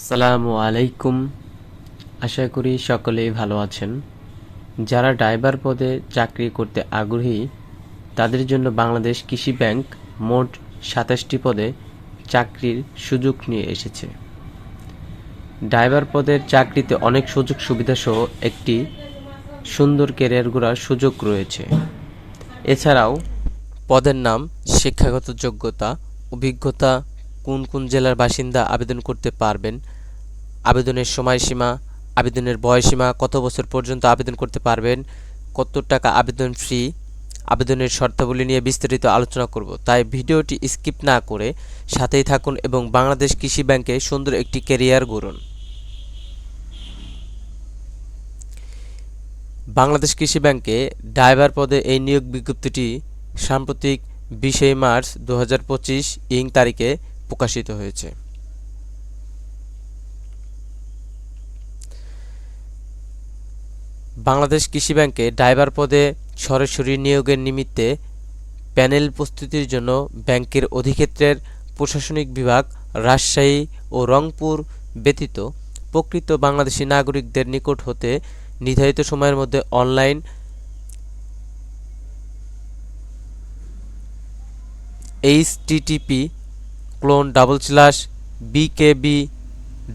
আসসালামু আলাইকুম। আশা করি সকলেই ভালো আছেন। যারা ড্রাইভার পদে চাকরি করতে আগ্রহী, তাদের জন্য বাংলাদেশ কৃষি ব্যাংক মোট সাতাশটি পদে চাকরির সুযোগ নিয়ে এসেছে। ড্রাইভার পদের চাকরিতে অনেক সুযোগ সুবিধা সহ একটি সুন্দর ক্যারিয়ার গড়ার সুযোগ রয়েছে। এছাড়াও, পদের নাম শিক্ষাগত যোগ্যতা, অভিজ্ঞতা কোন কোন জেলার বাসিন্দা আবেদন করতে পারবেন? আবেদনের সময়সীমা, আবেদনের বয়সীমা কত বছর পর্যন্ত আবেদন করতে পারবেন? কত টাকা আবেদন ফ্রি আবেদনের শর্তাবলী নিয়ে বিস্তারিত আলোচনা করব। তাই ভিডিওটি স্কিপ না করে সাথেই থাকুন এবং বাংলাদেশ কৃষি ব্যাংকে সুন্দর একটি ক্যারিয়ার গড়ুন। বাংলাদেশ কৃষি ব্যাংকে ড্রাইভার পদে এই নিয়োগ বিজ্ঞপ্তিটি সাম্প্রতিক বিশে মার্চ দু হাজার পঁচিশ ইং তারিখে প্রকাশিত হয়েছে। বাংলাদেশ কৃষি ব্যাংকে ড্রাইভার পদে সরাসরি নিয়োগের নিমিত্তে প্যানেল প্রস্তুতির জন্য ব্যাংকের অধিক্ষেত্রের প্রশাসনিক বিভাগ রাজশাহী ও রংপুর ব্যতীত প্রকৃত বাংলাদেশি নাগরিকদের নিকট হতে নির্ধারিত সময়ের মধ্যে online HTTP colon double slash BKB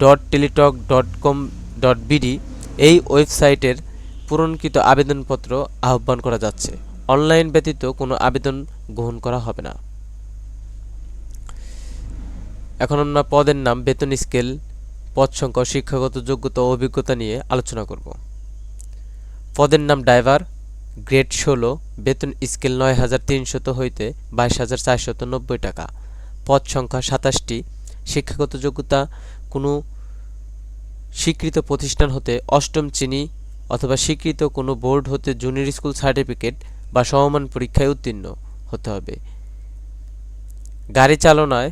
dot Teletalk dot com dot BD এই ওয়েবসাইটের পূরণকৃত আবেদনপত্র আহ্বান করা যাচ্ছে। অনলাইন ব্যতীত কোনো আবেদন গ্রহণ করা হবে না। এখন আমরা পদের নাম, বেতন, স্কেল, পদ সংখ্যা, শিক্ষাগত যোগ্যতা ও অভিজ্ঞতা নিয়ে আলোচনা করব। পদের নাম ড্রাইভার, গ্রেড ষোলো, বেতন স্কেল নয় হাজার তিনশত হইতে বাইশ হাজার চারশত নব্বই টাকা। পদ সংখ্যা সাতাশটি, শিক্ষাগত যোগ্যতা কোনো স্বীকৃত প্রতিষ্ঠান হতে অষ্টম শ্রেণি অথবা স্বীকৃত কোনো বোর্ড হতে জুনিয়র স্কুল সার্টিফিকেট বা সমমান পরীক্ষায় উত্তীর্ণ হতে হবে। গাড়ি চালনায়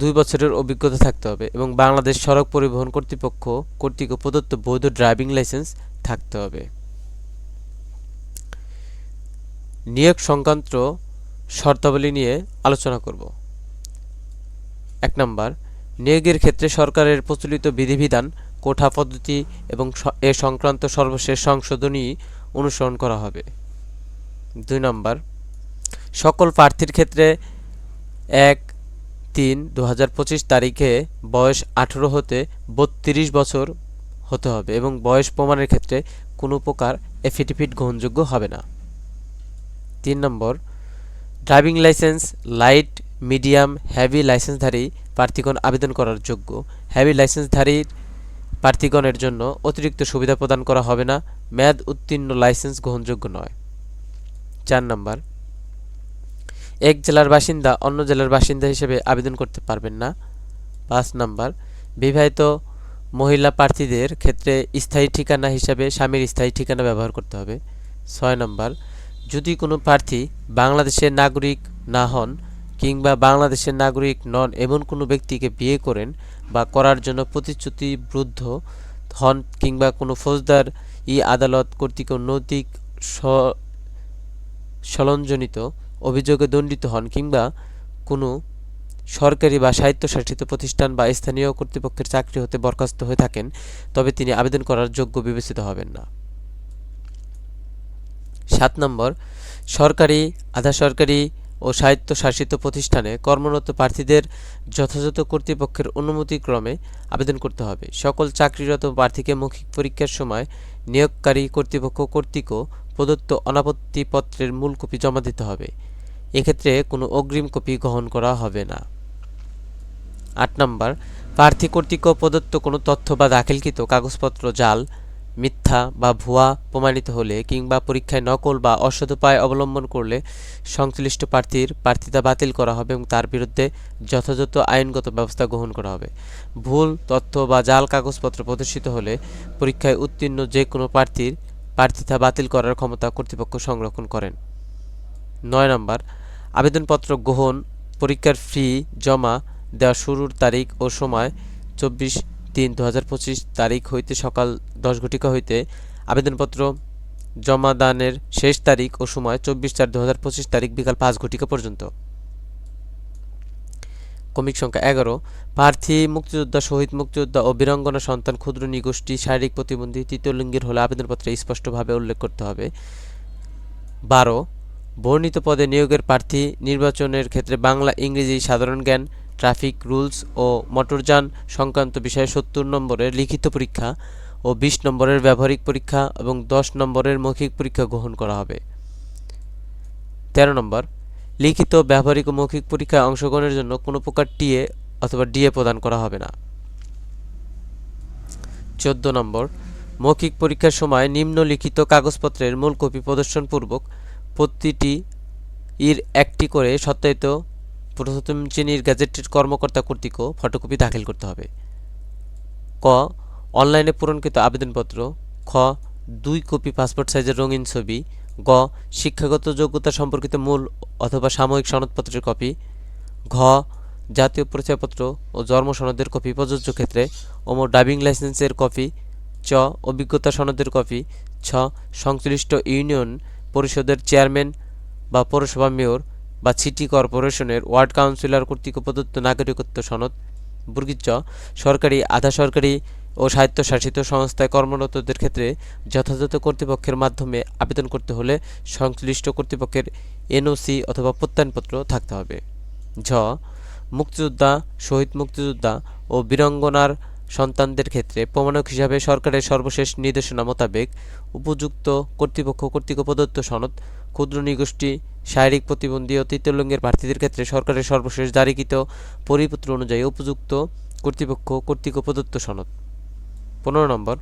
দুই বছরের অভিজ্ঞতা থাকতে হবে এবং বাংলাদেশ সড়ক পরিবহন কর্তৃপক্ষ কর্তৃক প্রদত্ত বৈধ ড্রাইভিং লাইসেন্স থাকতে হবে। নিয়োগ সংক্রান্ত শর্তাবলী নিয়ে আলোচনা করব। এক নম্বর, নিয়োগের ক্ষেত্রে সরকারের প্রচলিত বিধিবিধান, কোঠা পদ্ধতি এবং এ সংক্রান্ত সর্বশেষ সংশোধনী অনুসরণ করা হবে। দুই নম্বর, সকল প্রার্থীর ক্ষেত্রে এক তিন দু তারিখে বয়স আঠেরো হতে বত্রিশ বছর হতে হবে এবং বয়স প্রমাণের ক্ষেত্রে কোনো প্রকার এফিডেভিট গ্রহণযোগ্য হবে না। তিন নম্বর driving licence, light, medium heavy লাইসেন্সধারী প্রার্থীগণ আবেদন করার যোগ্য। হ্যাভি লাইসেন্সধারীর প্রার্থীগণের জন্য অতিরিক্ত সুবিধা প্রদান করা হবে না। মেয়াদ উত্তীর্ণ লাইসেন্স গ্রহণযোগ্য নয়। চার নম্বর। এক জেলার বাসিন্দা অন্য জেলার বাসিন্দা হিসেবে আবেদন করতে পারবেন না। পাঁচ নম্বর। বিবাহিত মহিলা প্রার্থীদের ক্ষেত্রে স্থায়ী ঠিকানা হিসাবে স্বামীর স্থায়ী ঠিকানা ব্যবহার করতে হবে। ছয় নম্বর। যদি কোনো প্রার্থী বাংলাদেশের নাগরিক না হন কিংবা বাংলাদেশের নাগরিক নন এমন কোনো ব্যক্তিকে বিয়ে করেন বা করার জন্য প্রতিশ্রুতিবদ্ধ হন কিংবা কোনো ফৌজদার ই আদালত কর্তৃক নৈতিক সলঞ্জনিত অভিযোগে দণ্ডিত হন কিংবা কোনো সরকারি বা স্বায়ত্তশাসিত প্রতিষ্ঠান বা স্থানীয় কর্তৃপক্ষের চাকরি হতে বরখাস্ত হয়ে থাকেন, তবে তিনি আবেদন করার যোগ্য বিবেচিত হবেন না। সাত নম্বর, সরকারি আধা সরকারি ও স্বায়ত্তশাসিত প্রতিষ্ঠানে কর্মরত প্রার্থীদের যথাযথ কর্তৃপক্ষের অনুমতিক্রমে আবেদন করতে হবে। সকল চাকরিরত প্রার্থীকে মৌখিক পরীক্ষার সময় নিয়োগকারী কর্তৃপক্ষ কর্তৃক প্রদত্ত অনাপত্তিপত্রের মূল কপি জমা দিতে হবে। এক্ষেত্রে কোনো অগ্রিম কপি গ্রহণ করা হবে না। আট নম্বর, প্রার্থী কর্তৃক প্রদত্ত কোনো তথ্য বা দাখিলকৃত কাগজপত্র, জাল মিথ্যা বা ভুয়া প্রমাণিত হলে কিংবা পরীক্ষায় নকল বা অসদুপায় অবলম্বন করলে সংশ্লিষ্ট প্রার্থীর প্রার্থিতা বাতিল করা হবে এবং তার বিরুদ্ধে যথাযথ আইনগত ব্যবস্থা গ্রহণ করা হবে। ভুল, তথ্য বা জাল কাগজপত্র প্রদর্শিত হলে পরীক্ষায় উত্তীর্ণ যে কোনো প্রার্থীর প্রার্থিতা বাতিল করার ক্ষমতা কর্তৃপক্ষ সংরক্ষণ করেন। নয় নম্বর, আবেদনপত্র গ্রহণ, পরীক্ষার ফি জমা দেওয়া শুরুর তারিখ ও সময় চব্বিশ তিন দু তারিখ হইতে সকাল দশ ঘটিকা হইতে আবেদনপত্র জমাদানের শেষ তারিখ ও সময় চব্বিশ চার দু তারিখ বিকাল পাঁচ ঘটিকা পর্যন্ত। কমিক সংখ্যা এগারো। প্রার্থী, মুক্তিযোদ্ধা, শহীদ মুক্তিযোদ্ধা ও বীরাঙ্গনা সন্তান ক্ষুদ্র নিগোষ্ঠী শারীরিক প্রতিবন্ধী, তৃতীয় লিঙ্গের হলে আবেদনপত্রে স্পষ্টভাবে উল্লেখ করতে হবে। বারো। বর্ণিত পদে নিয়োগের প্রার্থী নির্বাচনের ক্ষেত্রে বাংলা, ইংরেজি সাধারণ জ্ঞান ট্রাফিক রুলস ও মোটরযান সংক্রান্ত বিষয়ে সত্তর নম্বরের লিখিত পরীক্ষা ও বিশ নম্বরের ব্যবহারিক পরীক্ষা এবং দশ নম্বরের মৌখিক পরীক্ষা গ্রহণ করা হবে। তেরো নম্বর, লিখিত, ব্যবহারিক ও মৌখিক পরীক্ষায় অংশগ্রহণের জন্য কোনো প্রকার টিএ অথবা ডিএ প্রদান করা হবে না। চোদ্দ নম্বর, মৌখিক পরীক্ষার সময় নিম্নলিখিত কাগজপত্রের মূল কপি প্রদর্শনপূর্বক প্রতিটি ইর একটি করে সত্যায়িত প্রথম শ্রেণির গ্যাজেটেড কর্মকর্তা কর্তৃক ফটোকপি দাখিল করতে হবে। ক অনলাইনে পূরণকৃত আবেদনপত্র। খ, দুই কপি পাসপোর্ট সাইজের রঙিন ছবি। গ, শিক্ষাগত যোগ্যতা সম্পর্কিত মূল অথবা সাময়িক সনদপত্রের কপি ঘ, জাতীয় পরিচয়পত্র ও জন্ম সনদের কপি প্রযোজ্য ক্ষেত্রে ওমো ড্রাইভিং লাইসেন্সের কপি চ, অভিজ্ঞতা সনদের কপি ছ, সংশ্লিষ্ট ইউনিয়ন পরিষদের চেয়ারম্যান বা পৌরসভা মেয়র বা সিটি কর্পোরেশনের ওয়ার্ড কাউন্সিলর কর্তৃক প্রদত্ত নাগরিকত্ব সনদ বর্গিত চ সরকারি, আধা সরকারি ও স্বায়ত্তশাসিত সংস্থায় কর্মরতদের ক্ষেত্রে যথাযথ কর্তৃপক্ষের মাধ্যমে আবেদন করতে হলে সংশ্লিষ্ট কর্তৃপক্ষের এনওসি অথবা প্রত্যয়নপত্র থাকতে হবে। ঝ. মুক্তিযোদ্ধা, শহীদ মুক্তিযোদ্ধা ও বীরাঙ্গনার সন্তানদের ক্ষেত্রে প্রমাণক হিসাবে সরকারের সর্বশেষ নির্দেশনা মোতাবেক উপযুক্ত কর্তৃপক্ষ কর্তৃক প্রদত্ত সনদ ক্ষুদ্র নিগোষ্ঠী, শারীরিক প্রতিবন্ধী ও তৃতীয় লিঙ্গের প্রার্থীদের ক্ষেত্রে সরকারের সর্বশেষ জারিকৃত পরিপত্র অনুযায়ী উপযুক্ত কর্তৃপক্ষ কর্তৃক প্রদত্ত সনদ। পনেরো নম্বর।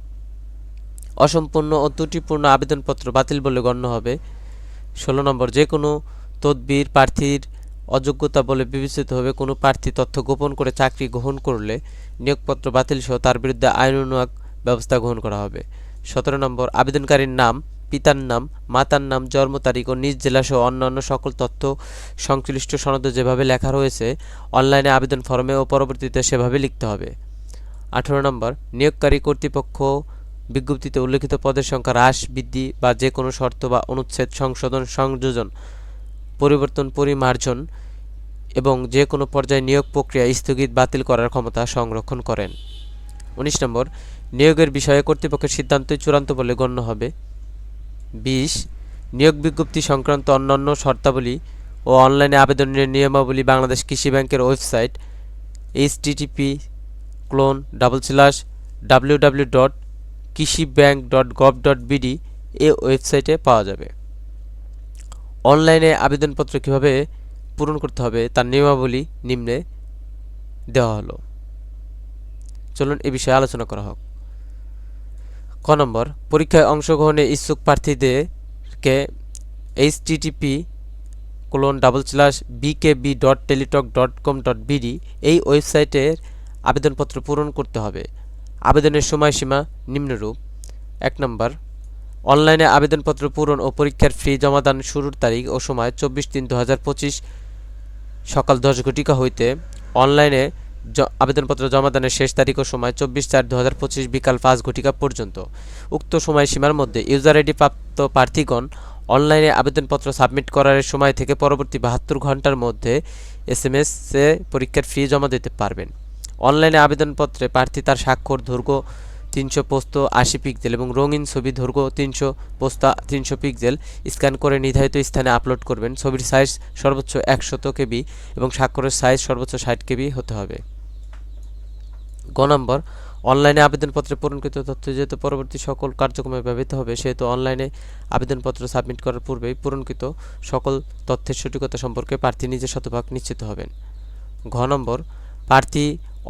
অসম্পূর্ণ ও ত্রুটিপূর্ণ আবেদনপত্র বাতিল বলে গণ্য হবে। ষোলো নম্বর যে কোনো তদবির প্রার্থীর অযোগ্যতা বলে বিবেচিত হবে। কোনো প্রার্থী তথ্য গোপন করে চাকরি গ্রহণ করলে নিয়োগপত্র বাতিল সহ তার বিরুদ্ধে আইন আইনানুগ ব্যবস্থা গ্রহণ করা হবে। সতেরো নম্বর, আবেদনকারীর নাম পিতার নাম, মাতার নাম, জন্ম তারিখ ও নিজ জেলাসহ অন্যান্য সকল তথ্য সংশ্লিষ্ট সনদে যেভাবে লেখা রয়েছে, অনলাইনে আবেদন ফর্মে ও পরবর্তীতে সেভাবে লিখতে হবে। আঠারো নম্বর, নিয়োগকারী কর্তৃপক্ষ বিজ্ঞপ্তিতে উল্লেখিত পদের সংখ্যা হ্রাস, বৃদ্ধি বা যে কোনো শর্ত বা অনুচ্ছেদ, সংশোধন, সংযোজন, পরিবর্তন, পরিমার্জন এবং যে কোনো পর্যায়ে নিয়োগ প্রক্রিয়া স্থগিত বাতিল করার ক্ষমতা সংরক্ষণ করেন। উনিশ নম্বর, নিয়োগের বিষয়ে কর্তৃপক্ষের সিদ্ধান্তই চূড়ান্ত বলে গণ্য হবে। বিশ, নিয়োগ বিজ্ঞপ্তি সংক্রান্ত অন্যান্য শর্তাবলী ও অনলাইনে আবেদনের নিয়মাবলী বাংলাদেশ কৃষি ব্যাংকের website H HTTP colon double slash W W dot krishi bank dot gov dot BD এ ওয়েবসাইটে পাওয়া যাবে। অনলাইনে আবেদনপত্র কীভাবে পূরণ করতে হবে তার নিয়মাবলী নিম্নে দেওয়া হলো। চলুন এ বিষয়ে আলোচনা করা হোক। ক নম্বর, পরীক্ষায় অংশগ্রহণে ইচ্ছুক প্রার্থীদেরকে HTTP colon double slash BKB dot Teletalk dot com dot BD এই ওয়েবসাইটের আবেদনপত্র পূরণ করতে হবে। আবেদনের সময়সীমা নিম্নরূপ। এক নম্বর, অনলাইনে আবেদনপত্র পূরণ ও পরীক্ষার ফি জমাদান শুরুর তারিখ ও সময় চব্বিশ তিন দু সকাল দশ ঘটিকা হইতে অনলাইনে আবেদনপত্র জমাদানের শেষ তারিখ ও সময় চব্বিশ চার দু বিকাল পাঁচ ঘটিকা পর্যন্ত। উক্ত সময়সীমার মধ্যে ইউজার আইডি প্রাপ্ত প্রার্থীগণ অনলাইনে আবেদনপত্র সাবমিট করার সময় থেকে পরবর্তী বাহাত্তর ঘণ্টার মধ্যে এস এম এসে পরীক্ষার ফি জমা দিতে পারবেন। অনলাইনে আবেদনপত্রে প্রার্থী তার স্বাক্ষর দৈর্ঘ্য তিনশো পোস্ত আশি পিক্সেল এবং রঙিন ছবি দৈর্ঘ্য তিনশো পোস্তা তিনশো পিক্সেল স্ক্যান করে নির্ধারিত স্থানে আপলোড করবেন। ছবির সাইজ সর্বোচ্চ একশত কেবি এবং স্বাক্ষরের সাইজ সর্বোচ্চ ষাট কেবি হতে হবে। গ নম্বর, অনলাইনে আবেদনপত্রে পূরণকৃত তথ্য যেহেতু পরবর্তী সকল কার্যক্রমে ব্যবহৃত হবে, সেহেতু অনলাইনে আবেদনপত্র সাবমিট করার পূর্বেই পূরণকৃত সকল তথ্যের সঠিকতা সম্পর্কে প্রার্থী নিজের শতভাগ নিশ্চিত হবেন। ঘ নম্বর, প্রার্থী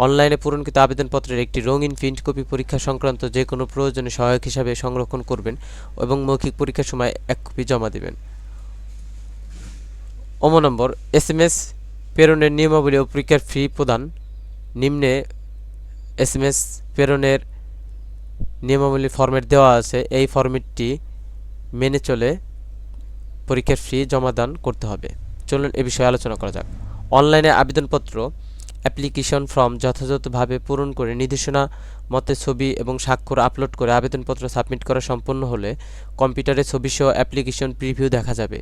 অনলাইনে পূরণকৃত আবেদনপত্রের একটি রঙিন প্রিন্ট কপি পরীক্ষা সংক্রান্ত যে কোনো প্রয়োজনে সহায়ক হিসাবে সংরক্ষণ করবেন এবং মৌখিক পরীক্ষার সময় এক কপি জমা দেবেন। অম নম্বর, এস এম এস, প্রেরণের নিয়মাবলী ও পরীক্ষার ফি প্রদান। নিম্নে এস এম এস, প্রেরণের নিয়মাবলী ফরম্যাট দেওয়া আছে। এই ফরম্যাটটি মেনে চলে পরীক্ষার ফি জমাদান করতে হবে। চলুন এ বিষয়ে আলোচনা করা যাক। অনলাইনে আবেদনপত্র অ্যাপ্লিকেশন ফর্ম যথাযথভাবে পূরণ করে নির্দেশনা মতে ছবি এবং স্বাক্ষর আপলোড করে আবেদনপত্র সাবমিট করা সম্পন্ন হলে কম্পিউটারে ছবিসহ অ্যাপ্লিকেশন প্রিভিউ দেখা যাবে।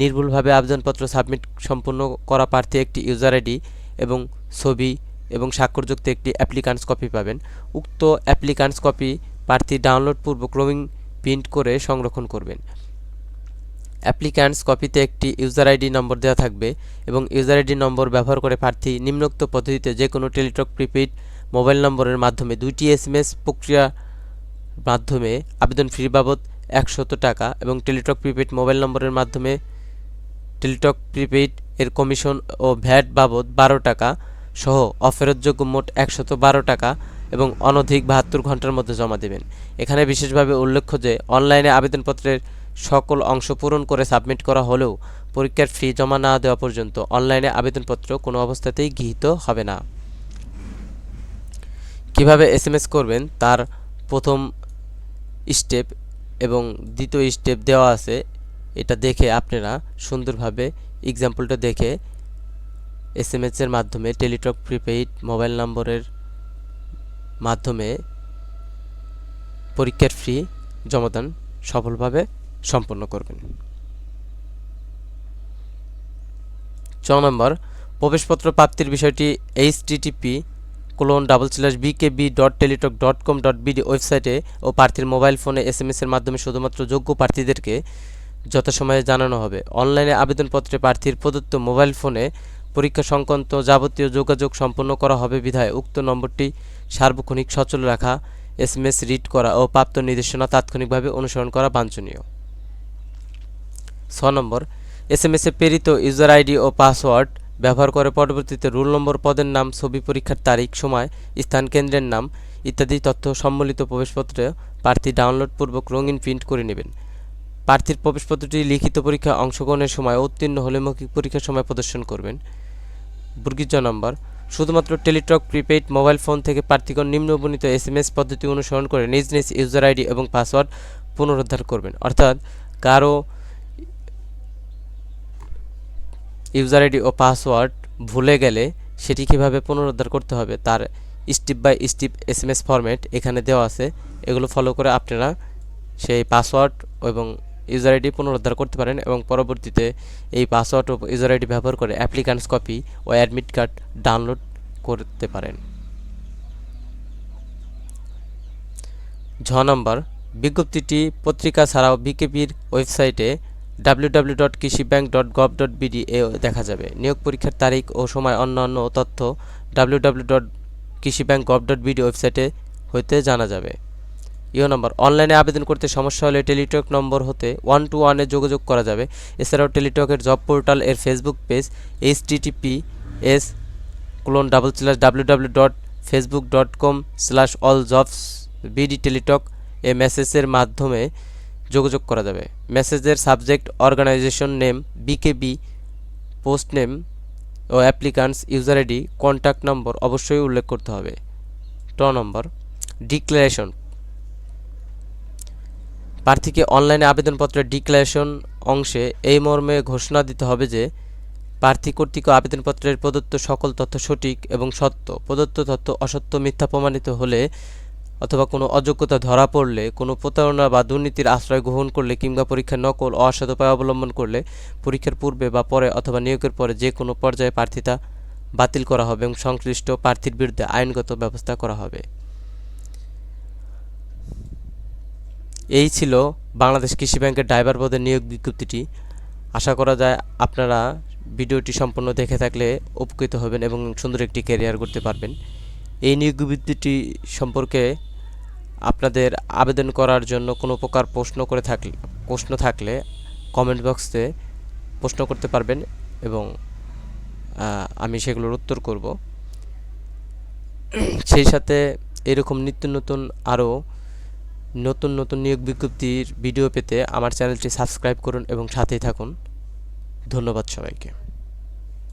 নির্ভুলভাবে আবেদনপত্র সাবমিট সম্পন্ন করা প্রার্থী একটি ইউজার আইডি এবং ছবি এবং স্বাক্ষরযুক্ত একটি অ্যাপ্লিকান্স কপি পাবেন। উক্ত অ্যাপ্লিকান্স কপি প্রার্থী ডাউনলোড পূর্বক রোমিং প্রিন্ট করে সংরক্ষণ করবেন। অ্যাপ্লিক্যান্টস কপিতে একটি ইউজার আইডি নম্বর দেওয়া থাকবে এবং ইউজার আইডি নম্বর ব্যবহার করে প্রার্থী নিম্নোক্ত পদ্ধতিতে যে কোনো টেলিটক, প্রিপেইড মোবাইল নম্বরের মাধ্যমে দুইটি এসএমএস প্রক্রিয়া মাধ্যমে আবেদন ফি বাবদ একশত টাকা এবং টেলিটক, প্রিপেইড মোবাইল নম্বরের মাধ্যমে টেলিটক, প্রিপেইড এর কমিশন ও ভ্যাট বাবদ বারো টাকা সহ অফেরতযোগ্য মোট একশত বারো টাকা এবং অনধিক বাহাত্তর ঘণ্টার মধ্যে জমা দেবেন। এখানে বিশেষভাবে উল্লেখ্য যে, অনলাইনে আবেদনপত্রের সকল অংশ পূরণ করে সাবমিট করা হলেও পরীক্ষার ফি জমা না দেওয়া পর্যন্ত অনলাইনে আবেদনপত্র কোনো অবস্থাতেই গৃহীত হবে না। কীভাবে এসএমএস করবেন তার প্রথম স্টেপ এবং দ্বিতীয় স্টেপ দেওয়া আছে, এটা দেখে আপনারা সুন্দরভাবে এক্সাম্পলটা দেখে এস এম এর মাধ্যমে টেলিটক প্রিপেইড মোবাইল নম্বরের মাধ্যমে পরীক্ষার ফি জমাদান সফলভাবে। সম্পন্ন করবেন। ছ নম্বর, প্রবেশপত্র প্রাপ্তির বিষয়টি HTTP colon double slash BKB dot Teletalk dot com dot BD ওয়েবসাইটে ও প্রার্থীর মোবাইল ফোনে এস এম এর মাধ্যমে শুধুমাত্র যোগ্য প্রার্থীদেরকে যথাসময়ে জানানো হবে। অনলাইনে আবেদনপত্রে প্রার্থীর প্রদত্ত মোবাইল ফোনে পরীক্ষা সংক্রান্ত যাবতীয় যোগাযোগ সম্পন্ন করা হবে। বিধায় উক্ত নম্বরটি সার্বক্ষণিক সচল রাখা এস রিড করা ও প্রাপ্ত নির্দেশনা তাৎক্ষণিকভাবে অনুসরণ করা বাঞ্ছনীয়। ছ নম্বর এস এম এসে প্রেরিত ইউজার আইডি ও পাসওয়ার্ড ব্যবহার করে পরবর্তীতে রোল নম্বর পদের নাম, ছবি পরীক্ষার তারিখ, সময়, স্থান কেন্দ্রের নাম ইত্যাদি তথ্য সম্বলিত প্রবেশপত্রে প্রার্থী ডাউনলোড পূর্বক রঙিন প্রিন্ট করে নেবেন। প্রার্থীর প্রবেশপত্রটি লিখিত পরীক্ষায় অংশগ্রহণের সময় উত্তীর্ণ হলে মৌখিক পরীক্ষার সময় প্রদর্শন করবেন। বর্গীজ নম্বর, শুধুমাত্র টেলিটক, প্রিপেইড, মোবাইল ফোন থেকে প্রার্থীগণ নিম্নবর্ণিত এস এম এস পদ্ধতি অনুসরণ করে নিজ নিজ ইউজার আইডি এবং পাসওয়ার্ড পুনরুদ্ধার করবেন। অর্থাৎ কারও ইউজার আইডি ও পাসওয়ার্ড ভুলে গেলে সেটি কীভাবে পুনরুদ্ধার করতে হবে তার step by step S M S format এখানে দেওয়া আছে। এগুলো ফলো করে আপনারা সেই পাসওয়ার্ড এবং ইউজার আইডি পুনরুদ্ধার করতে পারেন এবং পরবর্তীতে এই পাসওয়ার্ড ও ইউজার আইডি ব্যবহার করে অ্যাপ্লিকান্টস কপি ও অ্যাডমিট কার্ড ডাউনলোড করতে পারেন। ঝ নম্বর, বিজ্ঞপ্তিটি পত্রিকা ছাড়াও বিকেপির ওয়েবসাইটে W dot krishi bank dot gov dot BD এ দেখা যাবে। নিয়োগ পরীক্ষার তারিখ ও সময় অন্যান্য তথ্য W W dot krishi bank gov dot BD ওয়েবসাইটে হইতে জানা যাবে। ইও নম্বর, অনলাইনে আবেদন করতে সমস্যা হলে টেলিটক নম্বর হতে ওয়ান টু ওয়ানে যোগাযোগ করা যাবে। এছাড়াও টেলিটকের জব পোর্টাল এর Facebook page HTTPS colon double slash W W dot Facebook dot com slash all jobs BD Teletalk এ মেসেজের মাধ্যমে যোগাযোগ করা যাবে। মেসেজের subject organisation name BKB post name ও applicant's, user ID contact number অবশ্যই উল্লেখ করতে হবে। ট নম্বর, ডিক্লারেশন। প্রার্থীকে অনলাইনে আবেদনপত্রের ডিক্লারেশন অংশে এই মর্মে ঘোষণা দিতে হবে যে, প্রার্থী কর্তৃক আবেদনপত্রের প্রদত্ত সকল তথ্য সঠিক এবং সত্য। প্রদত্ত তথ্য অসত্য, মিথ্যা প্রমাণিত হলে অথবা কোনো অযোগ্যতা ধরা পড়লে, কোনো প্রতারণা বা দুর্নীতির আশ্রয় গ্রহণ করলে কিংবা পরীক্ষার নকল ও অসৎ উপায় অবলম্বন করলে পরীক্ষার পূর্বে বা পরে অথবা নিয়োগের পরে যে কোনো পর্যায়ে প্রার্থিতা বাতিল করা হবে এবং সংশ্লিষ্ট প্রার্থীর বিরুদ্ধে আইনগত ব্যবস্থা করা হবে। এই ছিল বাংলাদেশ কৃষি ব্যাংকের ড্রাইভার পদের নিয়োগ বিজ্ঞপ্তিটি। আশা করা যায় আপনারা ভিডিওটি সম্পূর্ণ দেখে থাকলে উপকৃত হবেন এবং সুন্দর একটি ক্যারিয়ার করতে পারবেন। এই নিয়োগ বিজ্ঞপ্তিটি সম্পর্কে আপনাদের আবেদন করার জন্য কোনো প্রকার প্রশ্ন করে থাকলে, প্রশ্ন থাকলে কমেন্ট বক্সে প্রশ্ন করতে পারবেন এবং আমি সেগুলোর উত্তর করব। সেই সাথে এরকম নিত্য নতুন আরও নতুন নতুন নিয়োগ বিজ্ঞপ্তির ভিডিও পেতে আমার চ্যানেলটি সাবস্ক্রাইব করুন এবং সাথেই থাকুন। ধন্যবাদ সবাইকে।